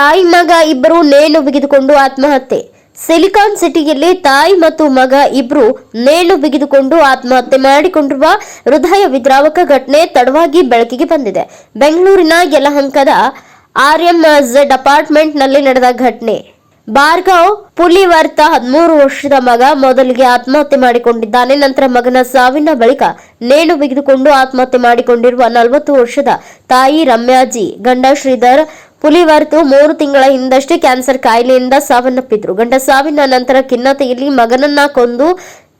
ತಾಯಿ ಮಗ ಇಬ್ಬರು ನೇಣು ಬಿಗಿದುಕೊಂಡು ಆತ್ಮಹತ್ಯೆ. ಸಿಲಿಕಾನ್ ಸಿಟಿಯಲ್ಲಿ ತಾಯಿ ಮತ್ತು ಮಗ ಇಬ್ರು ನೇಣು ಬಿಗಿದುಕೊಂಡು ಆತ್ಮಹತ್ಯೆ ಮಾಡಿಕೊಂಡಿರುವ ಹೃದಯ ವಿದ್ರಾವಕ ಘಟನೆ ತಡವಾಗಿ ಬೆಳಕಿಗೆ ಬಂದಿದೆ. ಬೆಂಗಳೂರಿನ ಯಲಹಂಕದ ಅಪಾರ್ಟ್ಮೆಂಟ್ನಲ್ಲಿ ನಡೆದ ಘಟನೆ. ಭಾರ್ಗವ್ ಪುಲಿವರ್ತ ಹದಿಮೂರು ವರ್ಷದ ಮಗ ಮೊದಲಿಗೆ ಆತ್ಮಹತ್ಯೆ ಮಾಡಿಕೊಂಡಿದ್ದಾನೆ, ನಂತರ ಮಗನ ಸಾವಿನ ಬಳಿಕ ನೇಣು ಬಿಗಿದುಕೊಂಡು ಆತ್ಮಹತ್ಯೆ ಮಾಡಿಕೊಂಡಿರುವ ನಲವತ್ತು ವರ್ಷದ ತಾಯಿ ರಮ್ಯಾಜಿ, ಗಂಡ ಶ್ರೀಧರ್ ಪುಲಿವರ್ತು ಮೂರು ತಿಂಗಳ ಹಿಂದಷ್ಟೇ ಕ್ಯಾನ್ಸರ್ ಕಾಯಿಲೆಯಿಂದ ಸಾವನ್ನಪ್ಪಿದ್ರು. ಗಂಡ ಸಾವಿನ ನಂತರ ಖಿನ್ನತೆಯಲ್ಲಿ ಮಗನನ್ನ ಕೊಂದು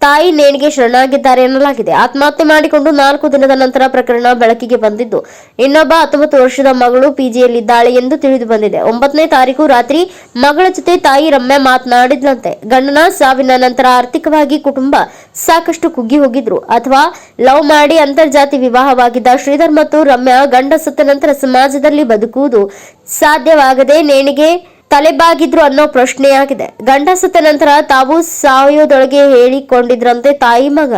ತಾಯಿ ನೇಣಿಗೆ ಶರಣಾಗಿದ್ದಾರೆ ಎನ್ನಲಾಗಿದೆ. ಆತ್ಮಹತ್ಯೆ ಮಾಡಿಕೊಂಡು ನಾಲ್ಕು ದಿನದ ನಂತರ ಪ್ರಕರಣ ಬೆಳಕಿಗೆ ಬಂದಿದ್ದು. ಇನ್ನೊಬ್ಬ ಹತ್ತೊಂಬತ್ತು ವರ್ಷದ ಮಗಳು ಪಿಜಿಯಲ್ಲಿದ್ದಾಳೆ ಎಂದು ತಿಳಿದು ಬಂದಿದೆ. ಒಂಬತ್ತನೇ ತಾರೀಕು ರಾತ್ರಿ ಮಗಳ ಜೊತೆ ತಾಯಿ ರಮ್ಯಾ ಮಾತನಾಡಿದಂತೆ ಗಂಡನ ಸಾವಿನ ನಂತರ ಆರ್ಥಿಕವಾಗಿ ಕುಟುಂಬ ಸಾಕಷ್ಟು ಕುಗ್ಗಿ ಹೋಗಿದ್ರು. ಅಥವಾ ಲವ್ ಮಾಡಿ ಅಂತರ್ಜಾತಿ ವಿವಾಹವಾಗಿದ್ದ ಶ್ರೀಧರ್ ಮತ್ತು ರಮ್ಯಾ ಗಂಡ ಸತ್ತ ನಂತರ ಸಮಾಜದಲ್ಲಿ ಬದುಕುವುದು ಸಾಧ್ಯವಾಗದೆ ನೇಣಿಗೆ ತಲೆಬಾಗಿದ್ರು ಅನ್ನೋ ಪ್ರಶ್ನೆಯಾಗಿದೆ. ಗಂಡ ಸತ್ತ ನಂತರ ತಾವು ಸಾಯೋದೊಳಗೆ ಹೇಳಿಕೊಂಡಿದ್ರಂತೆ ತಾಯಿ ಮಗ.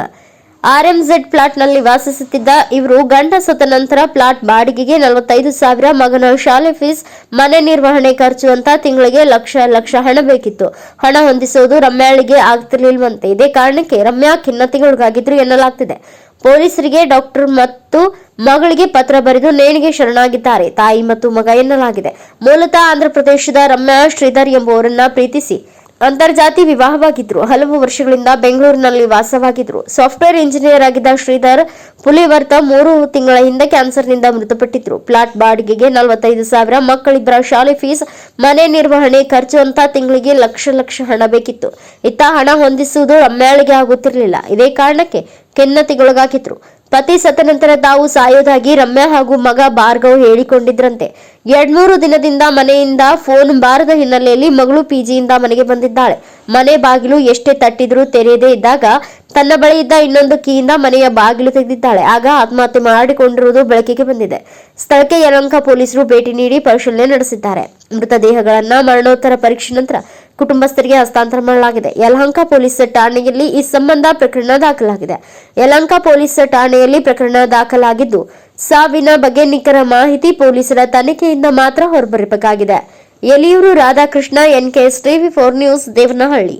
ಆರ್ಎಂಝೆಡ್ ಪ್ಲಾಟ್ನಲ್ಲಿ ವಾಸಿಸುತ್ತಿದ್ದ ಇವರು ಗಂಡ ಸತ್ತ ನಂತರ ಪ್ಲಾಟ್ ಬಾಡಿಗೆಗೆ ನಲವತ್ತೈದು ಸಾವಿರ, ಮಗನ ಶಾಲೆ ಫೀಸ್, ಮನೆ ನಿರ್ವಹಣೆ ಖರ್ಚು ಅಂತ ತಿಂಗಳಿಗೆ ಲಕ್ಷ ಲಕ್ಷ ಹಣ ಬೇಕಿತ್ತು. ಹಣ ಹೊಂದಿಸುವುದು ರಮ್ಯಾಳಿಗೆ ಆಗ್ತಿರ್ಲಿಲ್ವಂತೆ. ಇದೇ ಕಾರಣಕ್ಕೆ ರಮ್ಯಾ ಖಿನ್ನತೆಗೊಳಗಾಗಿದ್ರು ಎನ್ನಲಾಗ್ತಿದೆ. ಪೊಲೀಸರಿಗೆ ಡಾಕ್ಟರ್ ಮತ್ತು ಮಗಳಿಗೆ ಪತ್ರ ಬರೆದು ನೇಣಿಗೆ ಶರಣಾಗಿದ್ದಾರೆ. ತಾಯಿ ಮತ್ತು ಮಗ ಎನ್ನಲಾಗಿದೆ. ಮೂಲತಃ ಆಂಧ್ರಪ್ರದೇಶದ ರಮ್ಯಾ ಶ್ರೀಧರ್ ಎಂಬುವರನ್ನ ಪ್ರೀತಿಸಿ ಅಂತರ್ಜಾತಿ ವಿವಾಹವಾಗಿದ್ರು. ಹಲವು ವರ್ಷಗಳಿಂದ ಬೆಂಗಳೂರಿನಲ್ಲಿ ವಾಸವಾಗಿದ್ರು. ಸಾಫ್ಟ್ವೇರ್ ಇಂಜಿನಿಯರ್ ಆಗಿದ್ದ ಶ್ರೀಧರ್ ಪುಲಿವರ್ತ ಮೂರು ತಿಂಗಳ ಹಿಂದೆ ಕ್ಯಾನ್ಸರ್ನಿಂದ ಮೃತಪಟ್ಟಿದ್ರು. ಪ್ಲಾಟ್ ಬಾಡಿಗೆಗೆ ನಲವತ್ತೈದು ಸಾವಿರ, ಮಕ್ಕಳಿಬ್ಬರ ಶಾಲೆ ಫೀಸ್, ಮನೆ ನಿರ್ವಹಣೆ ಖರ್ಚು ಅಂತ ತಿಂಗಳಿಗೆ ಲಕ್ಷ ಲಕ್ಷ ಹಣ ಬೇಕಿತ್ತು. ಇತ್ತ ಹಣ ಹೊಂದಿಸುವುದು ರಮ್ಯಾಳಿಗೆ ಆಗುತ್ತಿರಲಿಲ್ಲ. ಇದೇ ಕಾರಣಕ್ಕೆ ಖಿನ್ನತೆಗೊಳಗಾಗಿದ್ರು ಪತಿ ಸತ್ತ ನಂತರ ತಾವು ಸಾಯೋದಾಗಿ ರಮ್ಯಾ ಹಾಗೂ ಮಗ ಭಾರ್ಗವ್ ಹೇಳಿಕೊಂಡಿದ್ರಂತೆ. ಎರಡ್ಮೂರು ದಿನದಿಂದ ಮನೆಯಿಂದ ಫೋನ್ ಬಾರದ ಹಿನ್ನೆಲೆಯಲ್ಲಿ ಮಗಳು ಪಿಜಿಯಿಂದ ಮನೆಗೆ ಬಂದಿದ್ದಾಳೆ. ಮನೆ ಬಾಗಿಲು ಎಷ್ಟೇ ತಟ್ಟಿದ್ರೂ ತೆರೆಯದೇ ಇದ್ದಾಗ ತನ್ನ ಬಳಿ ಇದ್ದ ಇನ್ನೊಂದು ಕೀಯಿಂದ ಮನೆಯ ಬಾಗಿಲು ತೆಗೆದಿದ್ದಾಳೆ. ಆಗ ಆತ್ಮಹತ್ಯೆ ಮಾಡಿಕೊಂಡಿರುವುದು ಬೆಳಕಿಗೆ ಬಂದಿದೆ. ಸ್ಥಳಕ್ಕೆ ಯಲಂಕ ಪೊಲೀಸರು ಭೇಟಿ ನೀಡಿ ಪರಿಶೀಲನೆ ನಡೆಸಿದ್ದಾರೆ. ಮೃತದೇಹಗಳನ್ನ ಮರಣೋತ್ತರ ಪರೀಕ್ಷೆ ನಂತರ ಕುಟುಂಬಸ್ಥರಿಗೆ ಹಸ್ತಾಂತರ ಮಾಡಲಾಗಿದೆ. ಯಲಹಂಕ ಪೊಲೀಸ್ ಠಾಣೆಯಲ್ಲಿ ಈ ಸಂಬಂಧ ಪ್ರಕರಣ ದಾಖಲಾಗಿದೆ. ಯಲಹಂಕ ಪೊಲೀಸ್ ಠಾಣೆಯಲ್ಲಿ ಪ್ರಕರಣ ದಾಖಲಾಗಿದ್ದು, ಸಾವಿನ ಬಗ್ಗೆ ನಿಖರ ಮಾಹಿತಿ ಪೊಲೀಸರ ತನಿಖೆಯಿಂದ ಮಾತ್ರ ಹೊರಬರಬೇಕಾಗಿದೆ. Eliyur Radhakrishna NKS TV, four news, Devanahalli.